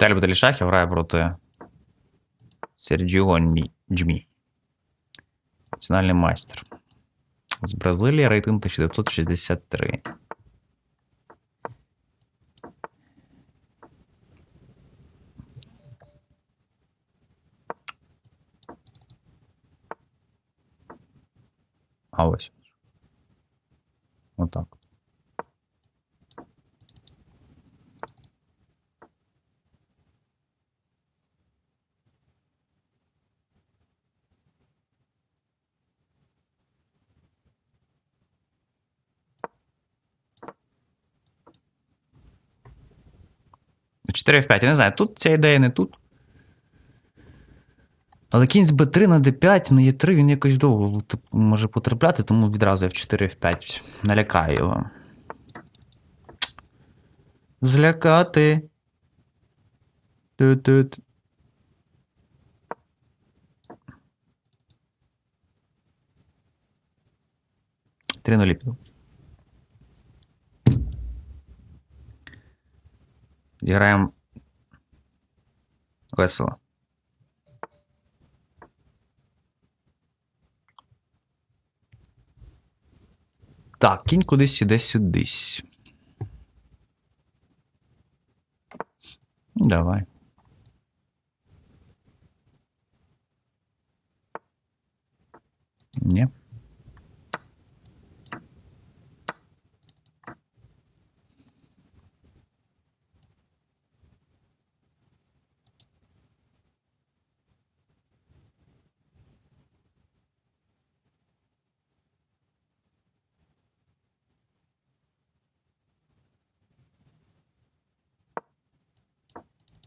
Віталій Баталішахів грає проти Серджіо Ньмі- Джмі. Національний майстер. З Бразилії рейтинг 1963. А ось. Отак. 4 в 5. Я не знаю, тут ця ідея не тут. Але кінь з Б3 на Д5 на Е3 він якось довго може потрапляти, тому відразу F4 F5 налякаю його. Злякати. Ту-тут. Три нулі піду. Зіграємо весело. Так, кінь кудись іде сюдись. Давай. Ні.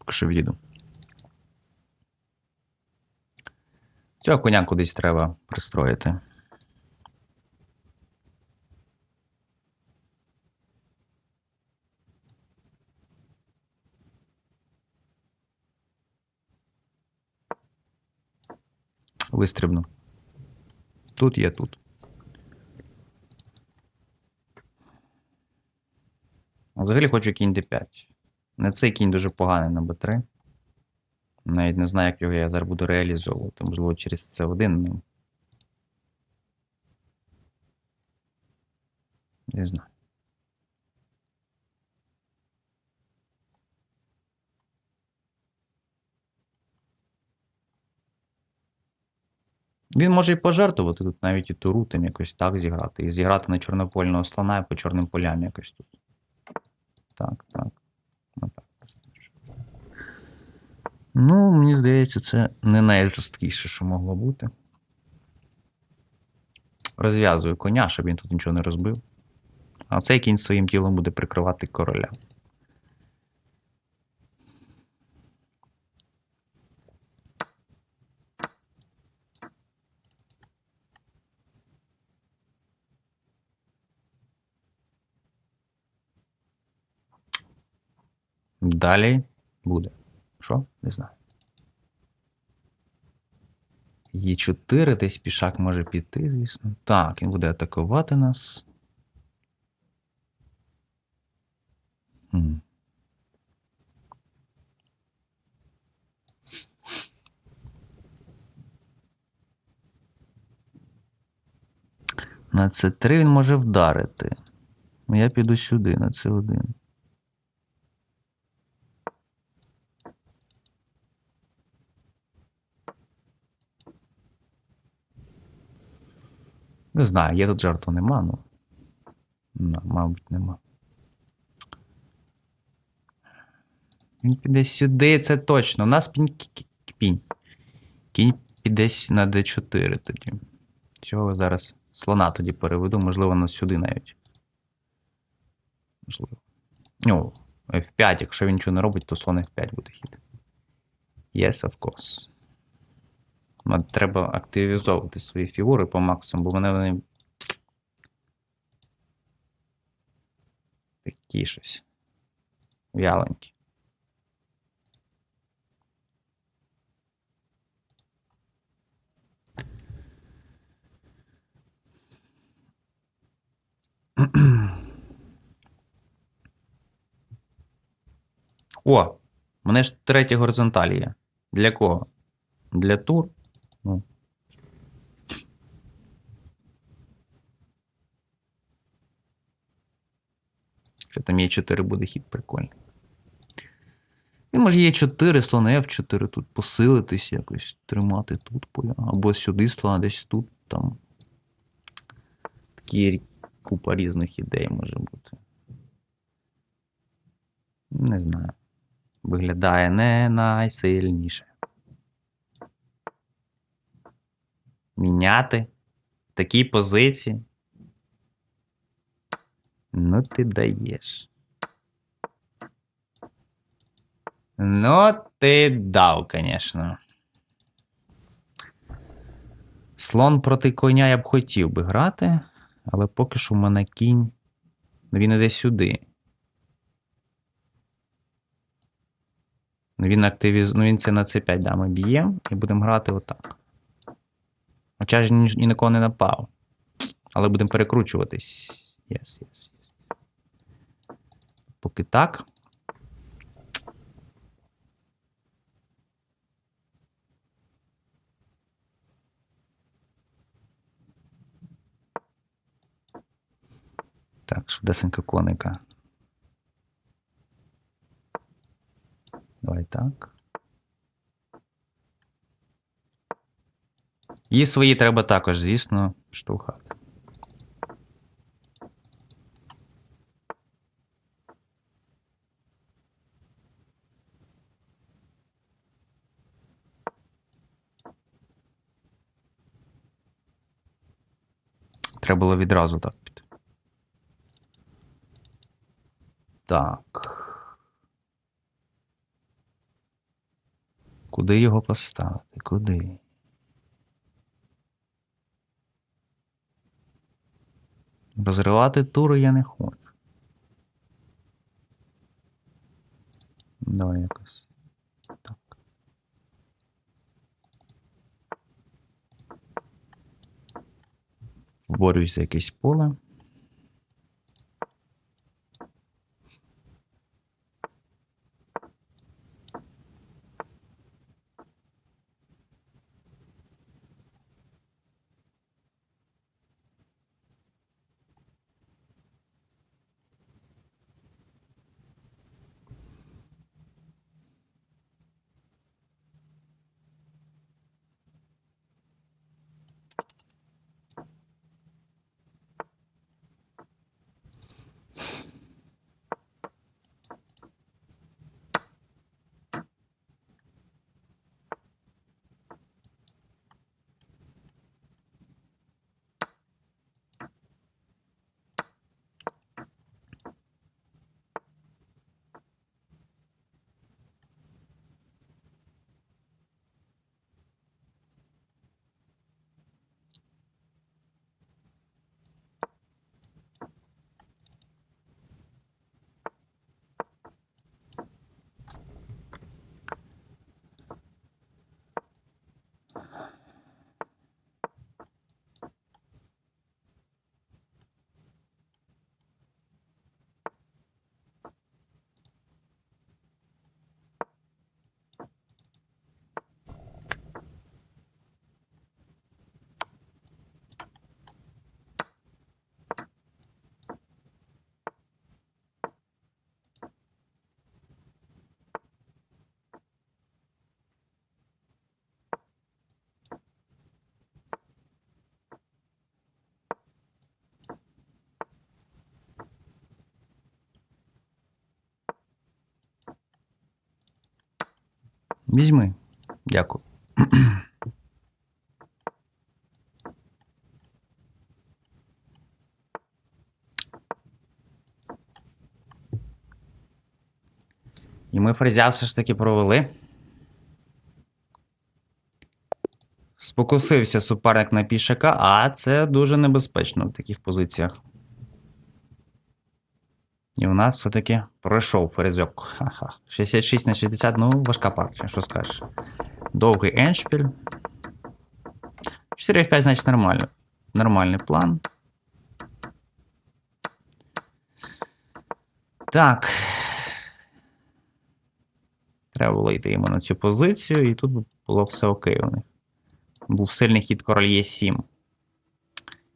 Що. Цього коня кудись треба пристроїти. Вистрибну. Тут є тут. Взагалі хочу кінь d5. Не цей кінь дуже поганий на b3. Навіть не знаю, як його я зараз буду реалізовувати. Можливо, через c 1 ну. Не знаю. Він може і пожертвувати тут навіть і туру тим якось так зіграти. І зіграти на чорнопольного слона і по чорним полям якось тут. Так, так. Ну, мені здається, це не найжорсткіше, що могло бути. Розв'язую коня, щоб він тут нічого не розбив. А цей кінь своїм тілом буде прикривати короля. Далі буде. Що? Не знаю. Є 4, десь пішак може піти, звісно. Так, він буде атакувати нас. На С3 він може вдарити. Я піду сюди, на С1. Не знаю, є тут жарту нема, ну. Ну, мабуть, нема. Він піде сюди, це точно. У нас пінь. Пінь. Кінь піде на D4 тоді. Чого зараз слона тоді переведу, можливо, на сюди навіть. Можливо. Ну, F5, якщо він нічого не робить, то слон F5 буде хід. Yes, of course. Треба активізовувати свої фігури по максимуму, бо мене вони. Такі щось. Вяленькі. О! Мене ж третя горизонталь є. Для кого? Для тур. Ну. Що там є 4 буде хід прикольний. Він може є 4, слон F4 тут посилитись якось, тримати тут поля. Або сюди слона, десь тут там. Такі купа різних ідей може бути. Не знаю. Виглядає не найсильніше. Міняти в такій позиції. Ну, ти даєш. Ну, ти дав, звісно. Слон проти коня я б хотів би грати, але поки що в мене кінь. Він іде сюди. Ну, Він активіз... Ну, він це на c5, да, ми б'ємо і будемо грати отак. Хоча ж ні, ні на кого не напав. Але будемо перекручуватись. Yes, yes, yes. Поки так. Так, швидесенько коника. Давай так. І свої треба також, звісно, штовхати. Треба було відразу так піти. Так. Куди його поставити? Куди? Розривати тури я не хочу. Давай якось. Так. Борюсь за якесь поле. Візьми. Дякую. І ми фрезя все ж таки провели. Спокусився суперник на пішака, а це дуже небезпечно в таких позиціях. І у нас все-таки пройшов. Ха-ха. 66 на 60, ну, важка партія, що скажеш. Довгий еншпіль. 4 F5, значить, нормально. Нормальний план. Так. Треба було йти йому на цю позицію, і тут було все окей у них. Був сильний хід король Е7.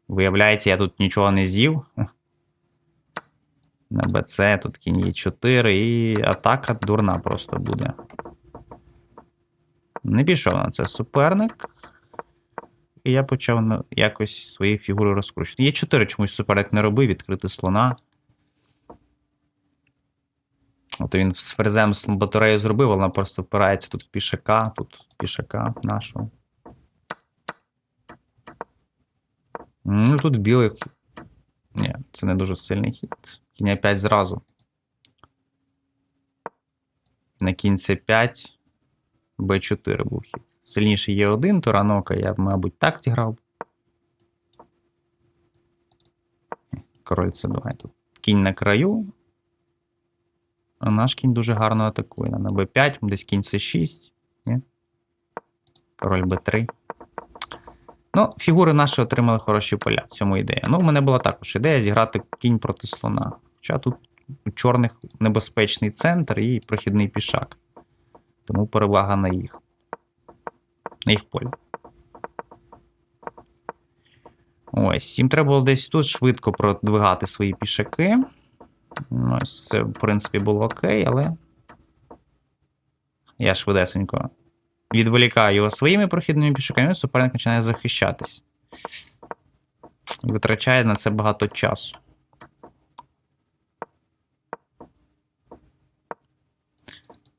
Виявляється, я тут нічого не з'їв. На БЦ тут кінь Е4, і атака дурна просто буде. Не пішов на це суперник. І я почав якось свої фігури розкручувати. Є 4 чомусь суперник не робив, відкрити слона. От він з ферзем батарею зробив, вона просто впирається тут в пішака, тут пішака нашу. Ну, тут білих. Ні, це не дуже сильний хід. Кінь 5 зразу. На кінь С5. Б4 був хід. Сильніший є один, Туранока, я мабуть, так зіграв. Король С2 тут. Кінь на краю. А наш кінь дуже гарно атакує. На Б5, десь кінь С6. Ні? Король Б3. Ну, фігури наші отримали хороші поля. В цьому ідея. Ну, у мене була також ідея зіграти кінь проти слона. Хоча тут у чорних небезпечний центр і прохідний пішак. Тому перевага на їх. На їх полі. Ось. Їм треба було десь тут швидко продвигати свої пішаки. Ось це, в принципі, було окей, але. Я швидесенько відволікаю його своїми прохідними пішаками, суперник починає захищатись. Витрачає на це багато часу.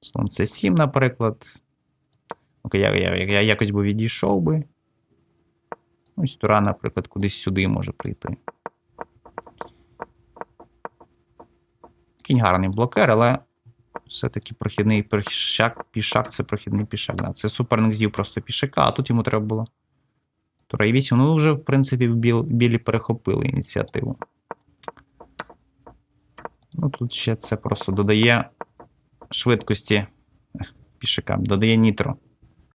Слон це 7, наприклад. Окей, я, я, я якось би відійшов би. Ось Тура, наприклад, кудись сюди може прийти. Кінь гарний блокер, але все-таки прохідний пішак, пішак це прохідний пішак. Да. Це суперник з'їв просто пішака, а тут йому треба було. Тура і 8. Ну, вже, в принципі, в біл, білі перехопили ініціативу. Ну, тут ще це просто додає швидкості пішикам, додає нітро.